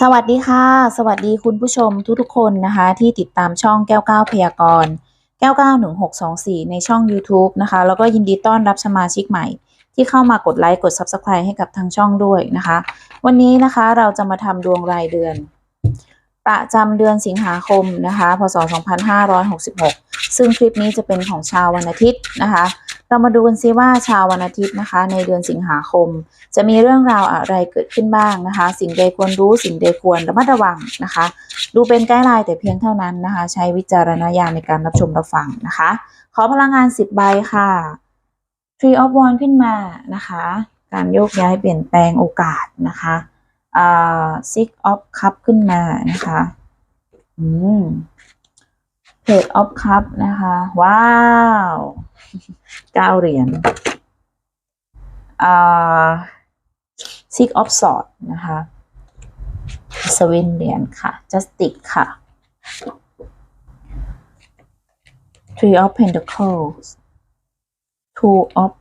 สวัสดีค่ะ สวัสดีคุณผู้ชมทุกๆคนนะคะ ที่ติดตามช่องแก้วก้าพยากรณ์แก้วก้า1624ในช่อง YouTube นะคะ แล้วก็ยินดีต้อนรับสมาชิกใหม่ ที่เข้ามากดไลค์กด Subscribe ให้กับทางช่องด้วยนะคะ วันนี้นะคะเราจะมาทำดวงรายเดือน ประจำเดือนสิงหาคมนะคะ พศ 2566 ซึ่งคลิปนี้จะเป็นของชาววันอาทิตย์นะคะ เรามาดูกันซิว่าชาววันอาทิตย์นะคะ ในเดือนสิงหาคม จะมีเรื่องราวอะไรเกิดขึ้นบ้างนะคะ สิ่งใดควรรู้สิ่งใดควรระมัดระวังนะคะ ดูเป็นไกด์ไลน์แต่เพียงเท่านั้นนะคะ ใช้วิจารณญาณในการรับชมรับฟังนะคะ ขอพลังงาน 10 ใบค่ะ Tree of w a n d ขึ้นมานะคะ การโยกย้ายเปลี่ยนแปลงโอกาสนะคะอ่า Six of Cup ขึ้นมานะคะ อืม เพจออฟคัพนะคะ ว้าวเก้าเหรียญอ่าซิกออฟสอดนะคะสวินเหรียญค่ะจัสติกค่ะ Three of Pentacles Two of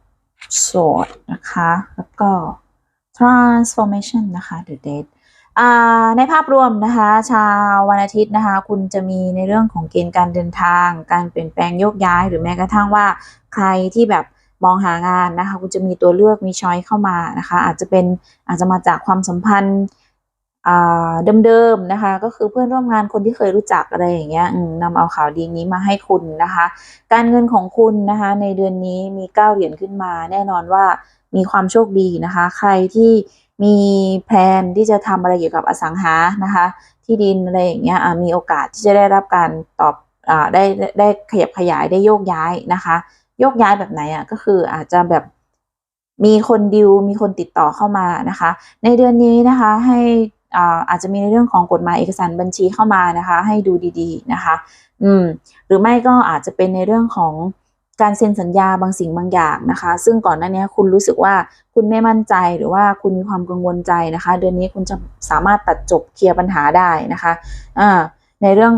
Sword นะคะ แล้วก็ Transformation นะคะ The Dead ในภาพรวมนะคะชาววันอาทิตย์นะคะ คุณจะมีในเรื่องของเกณฑ์การเดินทาง การเปลี่ยนแปลงโยกย้าย หรือแม้กระทั่งว่าใครที่แบบมองหางานนะคะ คุณจะมีตัวเลือกมีช้อยเข้ามานะคะ อาจจะเป็นอาจจะมาจากความสัมพันธ์เดิมๆนะคะ ก็คือเพื่อนร่วมงานคนที่เคยรู้จักอะไรอย่างเงี้ยนำเอาข่าวดีนี้มาให้คุณนะคะ การเงินของคุณนะคะ ในเดือนนี้มีเก้าเหรียญขึ้นมา แน่นอนว่ามีความโชคดีนะคะ ใครที่ มีแพลนที่จะทำอะไรเกี่ยวกับอสังหานะคะ ที่ดินอะไรอย่างเงี้ยมีโอกาสที่จะได้รับการตอบอได้ได้ได้ขยับขยายได้โยกย้ายนะคะ โยกย้ายแบบไหนอะก็คืออาจจะแบบมีคนดิวมีคนติดต่อเข้ามานะคะ ในเดือนนี้นะคะให้อ่าอาจจะมีในเรื่องของกฎหมายเอกสารบัญชีเข้ามานะคะ ให้ดูดีๆนะคะ อืม หรือไม่ก็อาจจะเป็นในเรื่องของ การเซ็นสัญญาบางสิ่งบางอย่างนะคะ ซึ่งก่อนหน้านี้คุณรู้สึกว่าคุณไม่มั่นใจหรือว่าคุณมีความกังวลใจนะคะ เดือนนี้คุณจะสามารถตัดจบเคลียร์ปัญหาได้นะคะอ่าในเรื่อง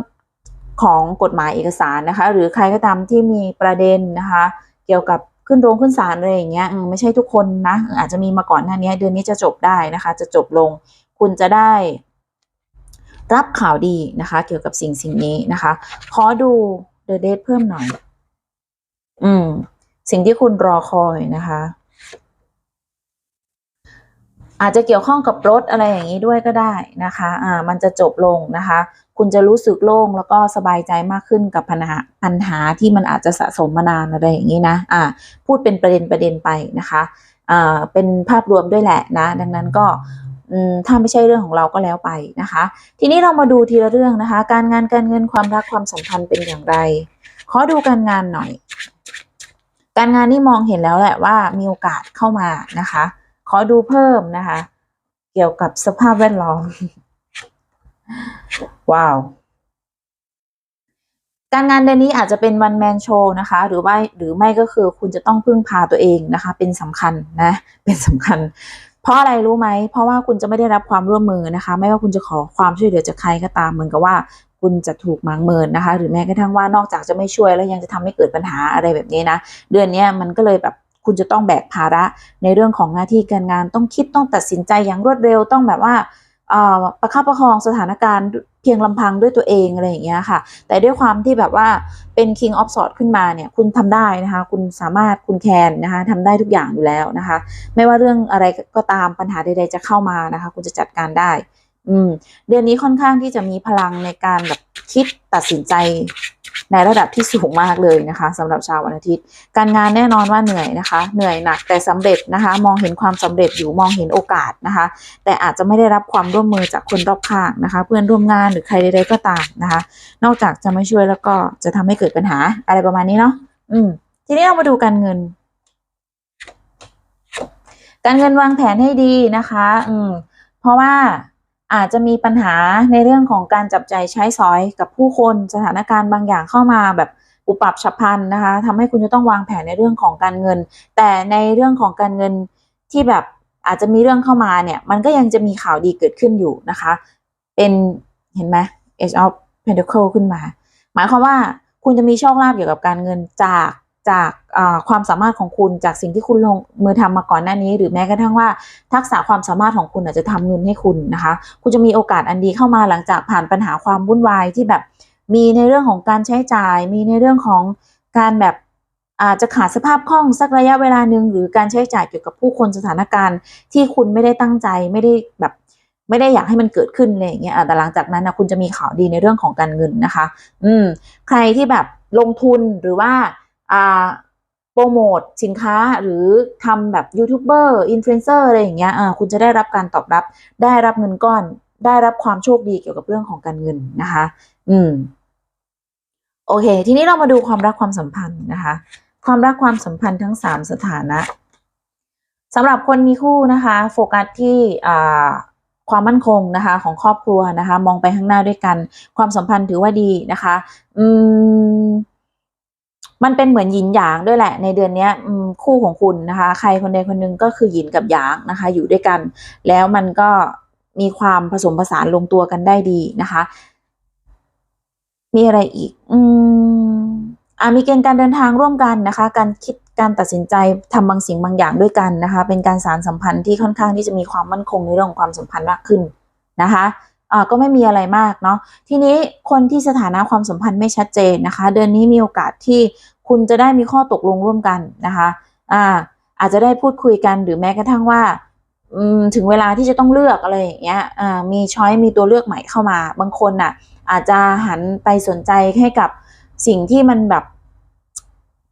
ของกฎหมายเอกสารนะคะ หรือใครก็ตามที่มีประเด็นนะคะ เกี่ยวกับขึ้นโรงขึ้นศาลอะไรอย่างเงี้ยไม่ใช่ทุกคนนะอาจจะมีมาก่อนหน้านี้เดือนนี้จะจบได้นะคะ จะจบลง คุณจะได้ รับข่าวดีนะคะ เกี่ยวกับสิ่งสิ่งนี้นะคะ ขอดู The Date เพิ่มหน่อย อืม สิ่งที่คุณรอคอยนะคะ อาจจะเกี่ยวข้องกับรถอะไรอย่างนี้ด้วยก็ได้นะคะ อ่า มันจะจบลงนะคะ คุณจะรู้สึกโล่งแล้วก็สบายใจมากขึ้นกับปัญหาปัญหาที่มันอาจจะสะสมมานานอะไรอย่างนี้นะ อ่า พูดเป็นประเด็นประเด็นไปนะคะ อ่า เป็นภาพรวมด้วยแหละนะ ดังนั้นก็ถ้าไม่ใช่เรื่องของเราก็แล้วไปนะคะ ทีนี้เรามาดูทีละเรื่องนะคะ การงานการเงินความรักความสัมพันธ์เป็นอย่างไร ขอดูการงานหน่อย การงานนี่มองเห็นแล้วแหละว่ามีโอกาสเข้ามานะคะ ขอดูเพิ่มนะคะ เกี่ยวกับสภาพแวดล้อม ว้าว การงานเดือนนี้อาจจะเป็นวันแมนโชว์นะคะ หรือว่าหรือไม่ก็คือคุณจะต้องพึ่งพาตัวเองนะคะ เป็นสำคัญนะ เป็นสำคัญ เพราะอะไรรู้ไหม เพราะว่าคุณจะไม่ได้รับความร่วมมือนะคะ ไม่ว่าคุณจะขอความช่วยเหลือจากใครก็ตามเหมือนกับว่า คุณจะถูกมางเมินนะคะ หรือแม้กระทั่งว่านอกจากจะไม่ช่วยแล้วยังจะทำให้เกิดปัญหาอะไรแบบนี้นะ เดือนนี้มันก็เลยแบบคุณจะต้องแบกภาระในเรื่องของหน้าที่การงานต้องคิดต้องตัดสินใจอย่างรวดเร็วต้องแบบว่าประคับประคองสถานการณ์เพียงลำพังด้วยตัวเองอะไรอย่างเงี้ยค่ะ แต่ด้วยความที่แบบว่าเป็น King of Swords ขึ้นมาเนี่ยคุณทำได้นะคะ คุณสามารถคุณแคนนะคะทำได้ทุกอย่างอยู่แล้วนะคะ ไม่ว่าเรื่องอะไรก็ตามปัญหาใดๆจะเข้ามานะคะ คุณจะจัดการได้ อืม เดือนนี้ค่อนข้างที่จะมีพลังในการแบบคิดตัดสินใจในระดับที่สูงมากเลยนะคะสำหรับชาววันอาทิตย์ การงานแน่นอนว่าเหนื่อยนะคะ เหนื่อยหนักแต่สำเร็จนะคะ มองเห็นความสำเร็จอยู่มองเห็นโอกาสนะคะ แต่อาจจะไม่ได้รับความร่วมมือจากคนรอบข้างนะคะ เพื่อนร่วมงานหรือใครใดๆก็ตามนะคะ นอกจากจะไม่ช่วยแล้วก็จะทำให้เกิดปัญหาอะไรประมาณนี้เนาะอืม ทีนี้เรามาดูการเงิน การเงินวางแผนให้ดีนะคะ อืม เพราะว่า อาจจะมีปัญหาในเรื่องของการจับใจใช้สอยกับผู้คนสถานการณ์บางอย่างเข้ามาแบบปุบปับฉับพลันนะคะทำให้คุณจะต้องวางแผนในเรื่องของการเงิน แต่ในเรื่องของการเงินที่แบบอาจจะมีเรื่องเข้ามาเนี่ยมันก็ยังจะมีข่าวดีเกิดขึ้นอยู่นะคะ เป็นเห็นไหม Age of Pentacle ขึ้นมา หมายความว่าคุณจะมีโชคลาภเกี่ยวกับการเงินจาก จากความสามารถของคุณจากสิ่งที่คุณลงมือทำมาก่อนหน้านี้ หรือแม้กระทั่งว่า ทักษะความสามารถของคุณอาจจะทำเงินให้คุณนะคะ คุณจะมีโอกาสอันดีเข้ามาหลังจากผ่านปัญหาความวุ่นวายที่แบบมีในเรื่องของการใช้จ่าย มีในเรื่องของการแบบอาจจะขาดสภาพคล่องสักระยะเวลาหนึ่งหรือการใช้จ่ายเกี่ยวกับผู้คนสถานการณ์ ที่คุณไม่ได้ตั้งใจไม่ได้แบบไม่ได้อยากให้มันเกิดขึ้นอะไรอย่างเงี้ยแต่หลังจากนั้นนะคุณจะมีข่าวดีในเรื่องของการเงินนะคะ อืม ใครที่แบบลงทุนหรือว่า โปรโมทสินค้าหรือทำแบบยูทูบเบอร์อินฟลูเอนเซอร์อะไรอย่างเงี้ยคุณจะได้รับการตอบรับ ได้รับเงินก้อน ได้รับความโชคดีเกี่ยวกับเรื่องของการเงินนะคะ อืม โอเค ทีนี้เรามาดูความรักความสัมพันธ์นะคะ ความรักความสัมพันธ์ทั้งสามสถานะสำหรับคนมีคู่นะคะ โฟกัสที่อ่าความมั่นคงนะคะของครอบครัวนะคะ มองไปข้างหน้าด้วยกัน ความสัมพันธ์ถือว่าดีนะคะ อืม มันเป็นเหมือนหยินหยางด้วยแหละ ในเดือนนี้คู่ของคุณนะคะ ใครคนใดคนหนึ่งก็คือหยินกับหยางนะคะ อยู่ด้วยกัน แล้วมันก็มีความผสมผสานลงตัวกันได้ดีนะคะ มีอะไรอีก อืมอ่ามีเกณฑ์การเดินทางร่วมกันนะคะ การคิดการตัดสินใจทำบางสิ่งบางอย่างด้วยกันนะคะ เป็นการสารสัมพันธ์ที่ค่อนข้างที่จะมีความมั่นคงในเรื่องของความสัมพันธ์มากขึ้นนะคะ อ่าก็ไม่มีอะไรมากเนาะทีนี้คนที่สถานะความสัมพันธ์ไม่ชัดเจนนะคะ เดือนนี้มีโอกาสที่คุณจะได้มีข้อตกลงร่วมกันนะคะอ่าอาจจะได้พูดคุยกันหรือแม้กระทั่งว่าถึงเวลาที่จะต้องเลือกอะไรอย่างเงี้ยมีช้อยมีตัวเลือกใหม่เข้ามา บางคนน่ะอาจจะหันไปสนใจให้กับสิ่งที่มันแบบ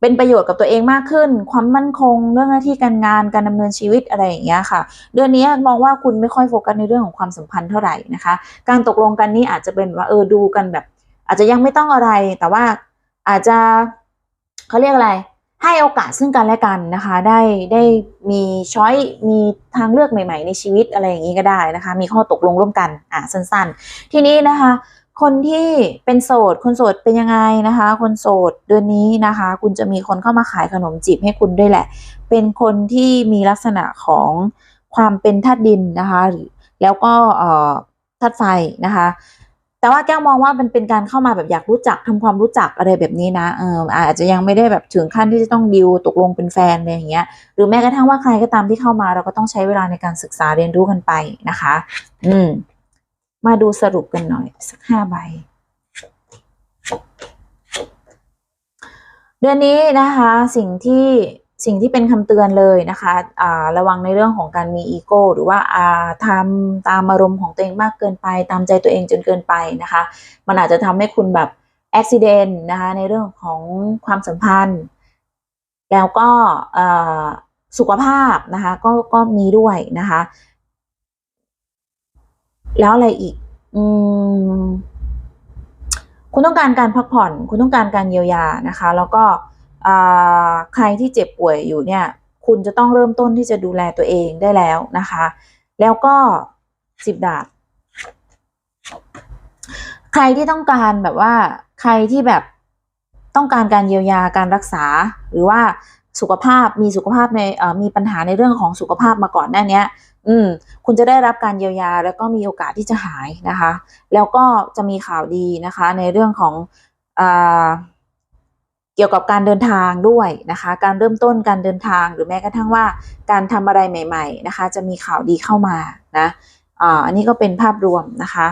เป็นประโยชน์กับตัวเองมากขึ้น ความมั่นคง เรื่องหน้าที่การงานการดำเนินชีวิตอะไรอย่างเงี้ยค่ะ เดือนนี้มองว่าคุณไม่ค่อยโฟกัสในเรื่องของความสัมพันธ์เท่าไหร่นะคะ การตกลงกันนี้อาจจะเป็นว่าเออดูกันแบบ อาจจะยังไม่ต้องอะไร แต่ว่าอาจจะเขาเรียกอะไร ให้โอกาสซึ่งกันและกันนะคะ ได้ได้มีช้อยมีทางเลือกใหม่ ๆ ในชีวิตอะไรอย่างนี้ก็ได้นะคะ มีข้อตกลงร่วมกันอะสั้นๆ ทีนี้นะคะ คนที่เป็นโสด คนโสดเป็นยังไงนะคะ คนโสดเดือนนี้นะคะ คุณจะมีคนเข้ามาขายขนมจีบให้คุณด้วยแหละ เป็นคนที่มีลักษณะของความเป็นธาตุดินนะคะหรือแล้วก็เอ่อธาตุไฟนะคะ แต่ว่าแก้วมองว่ามันเป็นการเข้ามาแบบอยากรู้จักทำความรู้จักอะไรแบบนี้นะเอออาจจะยังไม่ได้แบบถึงขั้นที่จะต้องดิวตกลงเป็นแฟนอะไรอย่างเงี้ย หรือแม้กระทั่งว่าใครก็ตามที่เข้ามาเราก็ต้องใช้เวลาในการศึกษาเรียนรู้กันไปนะคะ อืม มาดูสรุปกันหน่อยสักห้าใบ เดือนนี้นะคะ สิ่งที่สิ่งที่เป็นคำเตือนเลยนะคะอ่าระวังในเรื่องของการมีอีโก้หรือว่าทำตามอารมณ์ของตัวเองมากเกินไป ตามใจตัวเองจนเกินไปนะคะ มันอาจจะทำให้คุณแบบอุบิเหตุนะคะในเรื่องของความสัมพันธ์ แล้วก็สุขภาพนะคะก็ก็มีด้วยนะคะ แล้วอะไรอีก อืม คุณต้องการการพักผ่อน คุณต้องการการเยียวยานะคะ แล้วก็ใครที่เจ็บป่วยอยู่เนี่ย คุณจะต้องเริ่มต้นที่จะดูแลตัวเองได้แล้วนะคะ แล้วก็สิบดาบ ใครที่ต้องการแบบว่า ใครที่แบบต้องการการเยียวยาการรักษา หรือว่า สุขภาพมีสุขภาพในมีปัญหาในเรื่องของสุขภาพมาก่อนหน้าเนี้ยอืมคุณจะได้รับการเยียวยา แล้วก็มีโอกาสที่จะหายนะคะ แล้วก็จะมีข่าวดีนะคะ ในเรื่องของอาเกี่ยวกับการเดินทางด้วยนะคะ การเริ่มต้นการเดินทางหรือแม้กระทั่งว่าการทำอะไรใหม่ ๆนะคะ จะมีข่าวดีเข้ามานะอ่าอันนี้ก็เป็นภาพรวมนะคะ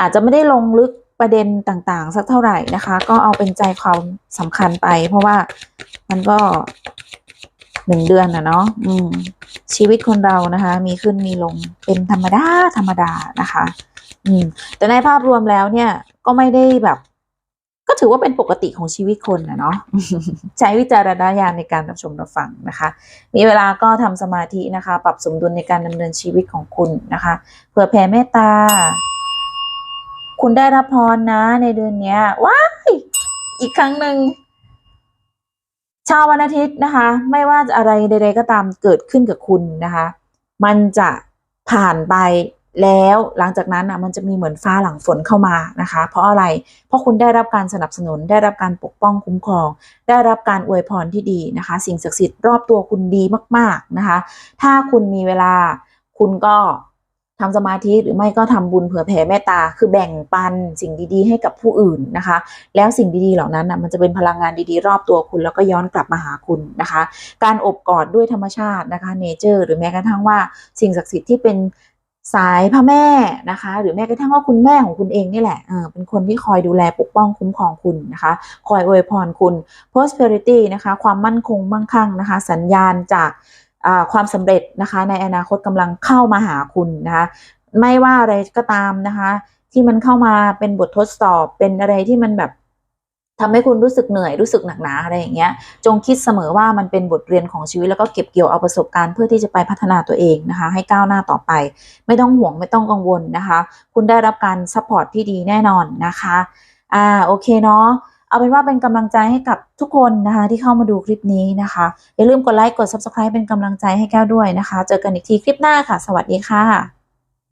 อาจจะไม่ได้ลงลึก ประเด็นต่างๆ สักเท่าไหร่นะคะ ก็เอาเป็นใจความสำคัญไป เพราะว่ามันก็หนึ่งเดือนนะเนาะชีวิตคนเรานะคะ มีขึ้นมีลงเป็นธรรมดาธรรมดานะคะ อืม แต่ในภาพรวมแล้วเนี่ยก็ไม่ได้แบบ ก็ถือว่าเป็นปกติของชีวิตคนนะเนาะใช้วิจารณญาณในการรับชมรับฟังนะคะ มีเวลาก็ทำสมาธินะคะ ปรับสมดุลในการดำเนินชีวิตของคุณนะคะเผื่อแผ่เมตตา คุณได้รับพรนะในเดือนเนี้ยว้าย อีกครั้งหนึ่งชาววันอาทิตย์นะคะ ไม่ว่าจะอะไรใดๆก็ตามเกิดขึ้นกับคุณนะคะ มันจะผ่านไปแล้วหลังจากนั้นอะมันจะมีเหมือนฟ้าหลังฝนเข้ามานะคะ เพราะอะไรเพราะคุณได้รับการสนับสนุน ได้รับการปกป้องคุ้มครอง ได้รับการอวยพรที่ดีนะคะ สิ่งศักดิ์สิทธิ์รอบตัวคุณดีมาก ๆนะคะ ถ้าคุณมีเวลาคุณก็ ทำสมาธิหรือไม่ก็ทำบุญเผื่อแผ่เมตตา คือแบ่งปันสิ่งดีๆ ให้กับผู้อื่นนะคะ แล้วสิ่งดีๆเหล่านั้นนะมันจะเป็นพลังงานดีๆ รอบตัวคุณแล้วก็ย้อนกลับมาหาคุณนะคะ การอบกอดด้วยธรรมชาตินะคะเนเจอร์หรือแม้กระทั่งว่าสิ่งศักดิ์สิทธิ์ที่เป็นสายพระแม่นะคะ หรือแม้กระทั่งว่าคุณแม่ของคุณเองนี่แหละเออเป็นคนที่คอยดูแลปกป้องคุ้มครองคุณนะคะ คอยอวยพรคุณ prosperity นะคะ ความมั่นคงมั่งคั่งนะคะ สัญญาณจาก ความสำเร็จนะคะในอนาคตกำลังเข้ามาหาคุณนะคะไม่ว่าอะไรก็ตามนะคะ ที่มันเข้ามาเป็นบททดสอบเป็นอะไรที่มันแบบทำให้คุณรู้สึกเหนื่อยรู้สึกหนักหนาอะไรอย่างเงี้ย จงคิดเสมอว่ามันเป็นบทเรียนของชีวิตแล้วก็เก็บเกี่ยวเอาประสบการณ์เพื่อที่จะไปพัฒนาตัวเองนะคะ ให้ก้าวหน้าต่อไป ไม่ต้องห่วงไม่ต้องกังวลนะคะ คุณได้รับการซัพพอร์ตที่ดีแน่นอนนะคะ อ่าโอเคเนาะ เอาเป็นว่าเป็นกำลังใจให้กับทุกคนนะคะที่เข้ามาดูคลิปนี้นะคะ อย่าลืมกดไลค์กด subscribe เป็นกำลังใจให้แก้วด้วยนะคะ เจอกันอีกทีคลิปหน้าค่ะ สวัสดีค่ะ